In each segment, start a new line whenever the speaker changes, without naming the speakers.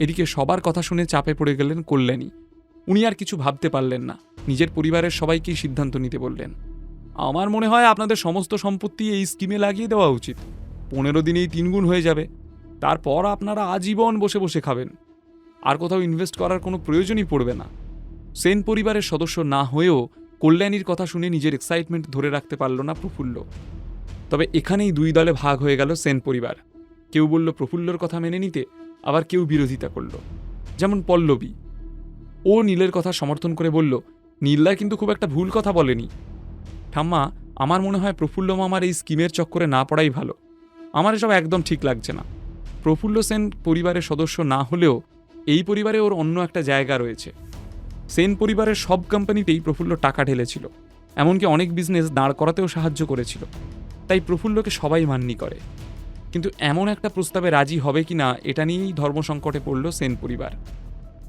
এদিকে সবার কথা শুনে চাপে পড়ে গেলেন কল্যাণী। উনি আর কিছু ভাবতে পারলেন না। নিজের পরিবারের সবাইকেই সিদ্ধান্ত নিতে বললেন। আমার মনে হয় আপনাদের সমস্ত সম্পত্তি এই স্কিমে লাগিয়ে দেওয়া উচিত। পনেরো দিনেই তিনগুণ হয়ে যাবে। তারপর আপনারা আজীবন বসে বসে খাবেন। আর কোথাও ইনভেস্ট করার কোনো প্রয়োজনই পড়বে না। সেন পরিবারের সদস্য না হয়েও কল্যাণীর কথা শুনে নিজের এক্সাইটমেন্ট ধরে রাখতে পারল না প্রফুল্ল। তবে এখানেই দুই দলে ভাগ হয়ে গেল সেন পরিবার। কেউ বলল, প্রফুল্লর কথা মেনে নিতে? আবার কেউ বিরোধিতা করল। যেমন পল্লবী। ও নীলের কথা সমর্থন করে বলল, নীলদা কিন্তু খুব একটা ভুল কথা বলেনি। ঠাম্মা, আমার মনে হয় প্রফুল্ল মামার এই স্কিমের চক্করে না পড়াই ভালো। আমার এসব একদম ঠিক লাগছে না। প্রফুল্ল সেন পরিবারের সদস্য না হলেও এই পরিবারে ওর অন্য একটা জায়গা রয়েছে। সেন পরিবারের সব কোম্পানিতেই প্রফুল্ল টাকা ঢেলেছিল। এমনকি অনেক বিজনেস দাঁড় করাতেও সাহায্য করেছিল। তাই প্রফুল্লকে সবাই মান্যি করে। কিন্তু এমন একটা প্রস্তাবে রাজি হবে কি না এটা নিয়েই ধর্মসংকটে পড়ল সেন পরিবার।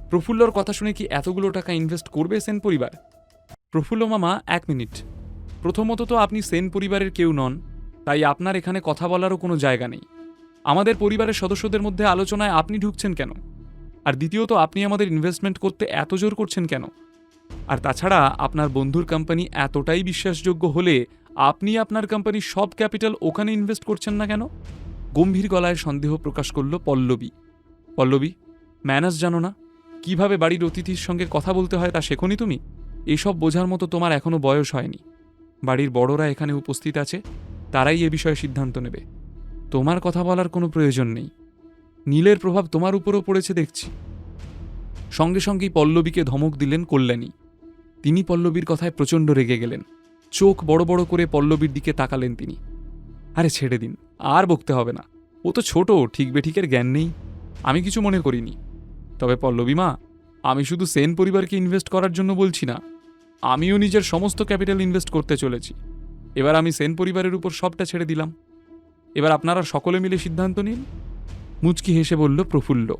প্রফুল্লর কথা শুনে কি এতগুলো টাকা ইনভেস্ট করবে সেন পরিবার? প্রফুল্ল মামা, এক মিনিট। প্রথমত তো আপনি সেন পরিবারের কেউ নন, তাই আপনার এখানে কথা বলারও কোনো জায়গা নেই। আমাদের পরিবারের সদস্যদের মধ্যে আলোচনায় আপনি ঢুকছেন কেন? আর দ্বিতীয়ত, আপনি আমাদের ইনভেস্টমেন্ট করতে এত জোর করছেন কেন? আর তাছাড়া, আপনার বন্ধুর কোম্পানি এতটাই বিশ্বাসযোগ্য হলে আপনি আপনার কোম্পানির সব ক্যাপিটাল ওখানে ইনভেস্ট করছেন না কেন? গম্ভীর গলায় সন্দেহ প্রকাশ করল পল্লবী। পল্লবী, ম্যানাস জানো না? কীভাবে বাড়ির অতিথির সঙ্গে কথা বলতে হয় তা শেখনি তুমি? এসব বোঝার মতো তোমার এখনও বয়স হয়নি। বাড়ির বড়রা এখানে উপস্থিত আছে, তারাই এ বিষয়ে সিদ্ধান্ত নেবে। তোমার কথা বলার কোনো প্রয়োজন নেই। নীলের প্রভাব তোমার উপরও পড়েছে দেখছি। সঙ্গে সঙ্গেই পল্লবীকে ধমক দিলেন কল্যাণী। তিনি পল্লবীর কথায় প্রচণ্ড রেগে গেলেন। চোখ বড় বড় করে পল্লবীর দিকে তাকালেন তিনি। আরে ছেড়ে দিন। আর বকতে হবে না। ও তো ছোট, ঠিক বেঠিকের জ্ঞান নেই। আমি কিছু মনে করিনি। তবে পল্লবী মা, আমি শুধু সেন পরিবারকে ইনভেস্ট করার জন্য বলছি না। আমিও নিজের সমস্ত ক্যাপিটাল ইনভেস্ট করতে চলেছি। এবার আমি সেন পরিবারের উপর সবটা ছেড়ে দিলাম। এবার আপনারা সকলে মিলে সিদ্ধান্ত নিন। মুচকি হেসে বলল প্রফুল্ল।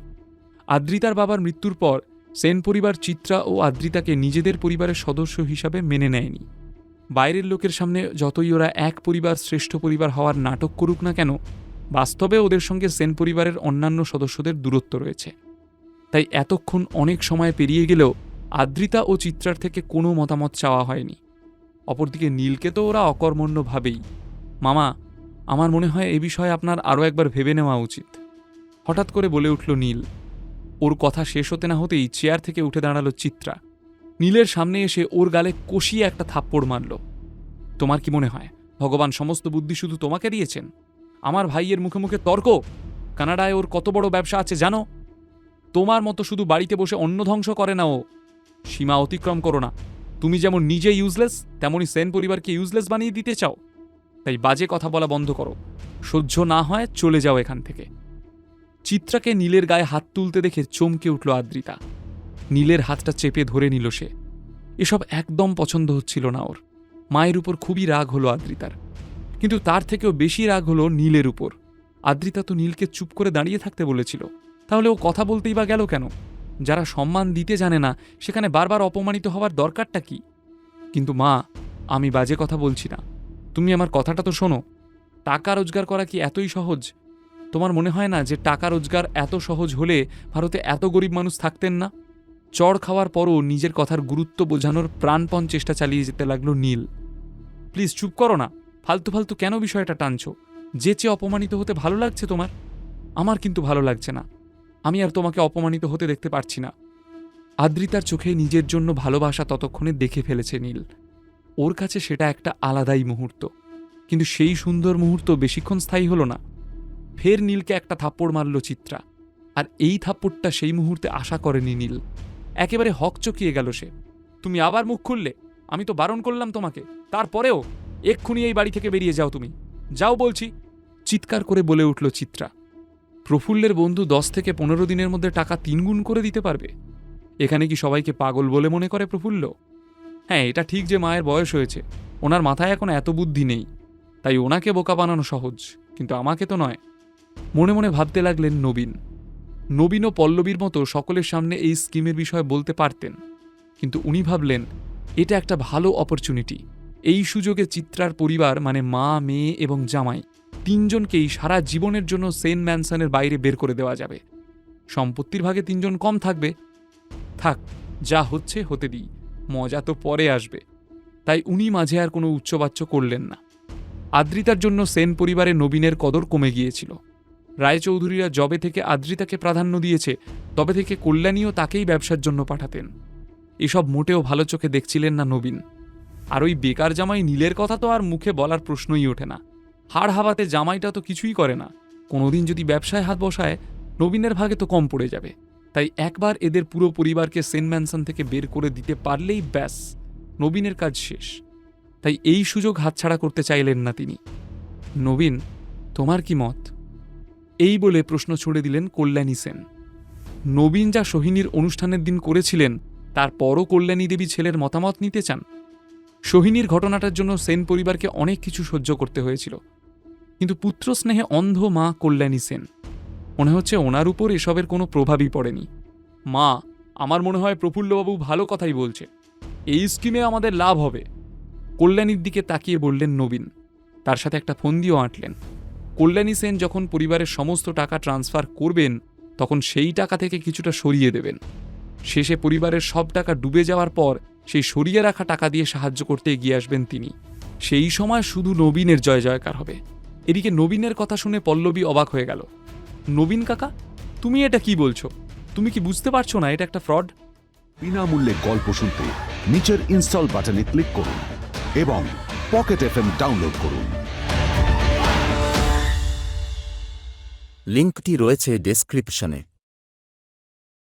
আদ্রিতার বাবার মৃত্যুর পর, সেন পরিবার চিত্রা ও আদ্রিতাকে নিজেদের পরিবারের সদস্য হিসাবে মেনে নেয়নি। বাইরের লোকের সামনে যতই ওরা এক পরিবার, শ্রেষ্ঠ পরিবার হওয়ার নাটক করুক না কেন, বাস্তবে ওদের সঙ্গে সেন পরিবারের অন্যান্য সদস্যদের দূরত্ব রয়েছে। তাই এতক্ষণ অনেক সময় পেরিয়ে গেলেও আদ্রিতা ও চিত্রার থেকে কোনো মতামত চাওয়া হয়নি। অপরদিকে নীলকে তো ওরা অকর্মণ্য ভাবেই মামা, আমার মনে হয় এ বিষয়ে আপনার আরও একবার ভেবে নেওয়া উচিত। হঠাৎ করে বলে উঠল নীল, ওর কথা শেষ হতে না হতেই চেয়ার থেকে উঠে দাঁড়াল চিত্রা। নীলের সামনে এসে ওর গালে কষিয়ে একটা থাপ্পড় মারল। তোমার কি মনে হয়, ভগবান সমস্ত বুদ্ধি শুধু তোমাকে দিয়েছেন? আমার ভাইয়ের মুখে মুখে তর্ক? কানাডায় ওর কত বড় ব্যবসা আছে জানো? তোমার মতো শুধু বাড়িতে বসে অন্ন ধ্বংস করে না ও। সীমা অতিক্রম করো না। তুমি যেমন নিজে ইউজলেস তেমনই সেন পরিবারকে ইউজলেস বানিয়ে দিতে চাও। তাই বাজে কথা বলা বন্ধ করো। সহ্য না হয় চলে যাও এখান থেকে। চিত্রাকে নীলের গায়ে হাত তুলতে দেখে চমকে উঠল আদ্রিতা। নীলের হাতটা চেপে ধরে নিল সে। এসব একদম পছন্দ হচ্ছিল না ওর। মায়ের উপর খুবই রাগ হলো আদ্রিতার। কিন্তু তার থেকেও বেশি রাগ হলো নীলের উপর। আদ্রিতা তো নীলকে চুপ করে দাঁড়িয়ে থাকতে বলেছিল। তাহলে ও কথা বলতেই বা গেল কেন? যারা সম্মান দিতে জানে না, সেখানে বারবার অপমানিত হওয়ার দরকারটা কি? কিন্তু মা, আমি বাজে কথা বলছি না। তুমি আমার কথাটা তো শোনো। টাকা রোজগার করা কি এতই সহজ? তোমার মনে হয় না যে টাকা রোজগার এত সহজ হলে ভারতে এত গরিব মানুষ থাকতেন না? চড় খাওয়ার পরও নিজের কথার গুরুত্ব বোঝানোর প্রাণপণ চেষ্টা চালিয়ে যেতে লাগল নীল। প্লিজ চুপ করো না। ফালতু ফালতু কেন বিষয়টা টানছো? যে চেয়ে অপমানিত হতে ভালো লাগছে তোমার? আমার কিন্তু ভালো লাগছে না। আমি আর তোমাকে অপমানিত হতে দেখতে পারছি না। আদ্রিতার চোখে নিজের জন্য ভালোবাসা ততক্ষণে দেখে ফেলেছে নীল। ওর কাছে সেটা একটা আলাদাই মুহূর্ত। কিন্তু সেই সুন্দর মুহূর্ত বেশিক্ষণ স্থায়ী হলো না। ফের নীলকে একটা থাপ্পড় মারল চিত্রা। আর এই থাপ্পড়টা সেই মুহূর্তে আশা করেনি নীল। একেবারে হক চকিয়ে গেল সে। তুমি আবার মুখ খুললে, আমি তো বারণ করলাম তোমাকে। তারপরেও, এক্ষুনি এই বাড়ি থেকে বেরিয়ে যাও তুমি। যাও বলছি, চিৎকার করে বলে উঠল চিত্রা। প্রফুল্লের বন্ধু দশ থেকে পনেরো দিনের মধ্যে টাকা তিনগুণ করে দিতে পারবে? এখানে কি সবাইকে পাগল বলে মনে করে প্রফুল্ল? হ্যাঁ এটা ঠিক যে মায়ের বয়স হয়েছে। ওনার মাথায় এখন এত বুদ্ধি নেই। তাই ওনাকে বোকা বানানো সহজ, কিন্তু আমাকে তো নয়। মনে মনে ভাবতে লাগলেন নবীন। নবীন ও পল্লবীর মতো সকলের সামনে এই স্কিমের বিষয়ে বলতে পারতেন। কিন্তু উনি ভাবলেন, এটা একটা ভালো অপরচুনিটি এই সুযোগে চিত্রার পরিবার মানে মা, মেয়ে এবং জামাই, তিনজনকেই সারা জীবনের জন্য সেন ম্যানসনের বাইরে বের করে দেওয়া যাবে। সম্পত্তির ভাগে তিনজন কম থাকবে। থাক, যা হচ্ছে হতে দিই, মজা তো পরে আসবে। তাই উনি মাঝে আর কোনো উচ্চবাচ্য করলেন না। আদ্রিতার জন্য সেন পরিবারে নবীনের কদর কমে গিয়েছিল। রায়চৌধুরীরা জবে থেকে আদ্রিতাকে প্রাধান্য দিয়েছে, তবে থেকে কল্যাণীও তাকেই ব্যবসার জন্য পাঠাতেন। এসব মোটেও ভালো চোখে দেখছিলেন না নবীন। আর ওই বেকার জামাই নীলের কথা তো আর মুখে বলার প্রশ্নই ওঠে না। হাড় হাবাতে জামাইটা তো কিছুই করে না। কোনোদিন যদি ব্যবসায় হাত বসায়, নবীনের ভাগে তো কম পড়ে যাবে। তাই একবার এদের পুরো পরিবারকে সেন্ট ম্যানসন থেকে বের করে দিতে পারলেই ব্যাস, নবীনের কাজ শেষ। তাই এই সুযোগ হাতছাড়া করতে চাইলেন না তিনি। নবীন, তোমার কি মত? এই বলে প্রশ্ন ছুড়ে দিলেন কল্যাণী সেন। নবীন যা সোহিনীর অনুষ্ঠানের দিন করেছিলেন তারপরও কল্যাণী দেবী ছেলের মতামত নিতে চান। সোহিনীর ঘটনাটার জন্য সেন পরিবারকে অনেক কিছু সহ্য করতে হয়েছিল। কিন্তু পুত্র স্নেহে অন্ধ মা কল্যাণী সেন। মনে হচ্ছে ওনার উপর এসবের কোনো প্রভাবই পড়েনি। মা, আমার মনে হয় প্রফুল্লবাবু ভালো কথাই বলছে। এই স্কিমে আমাদের লাভ হবে। কল্যাণীর দিকে তাকিয়ে বললেন নবীন। তার সাথে একটা ফন্দিও আঁটলেন। কল্যাণী সেন যখন পরিবারের সমস্ত টাকা ট্রান্সফার করবেন, তখন সেই টাকা থেকে কিছুটা সরিয়ে দেবেন। শেষে পরিবারের সব টাকা ডুবে যাওয়ার পর সেই সরিয়ে রাখা টাকা দিয়ে সাহায্য করতে এগিয়ে আসবেন তিনি। সেই সময় শুধু নবীনের জয় জয়কার হবে। এদিকে নবীনের কথা শুনে পল্লবী অবাক হয়ে গেল। নবীন কাকা, তুমি এটা কি বলছো? তুমি কি বুঝতে পারছ না এটা একটা ফ্রড?
বিনামূল্যে গল্প শুনতে নিচের ইনস্টল বাটনে ক্লিক করুন এবং পকেট এফএম ডাউনলোড করুন।
লিঙ্কটি রয়েছে ডেসক্রিপশনে।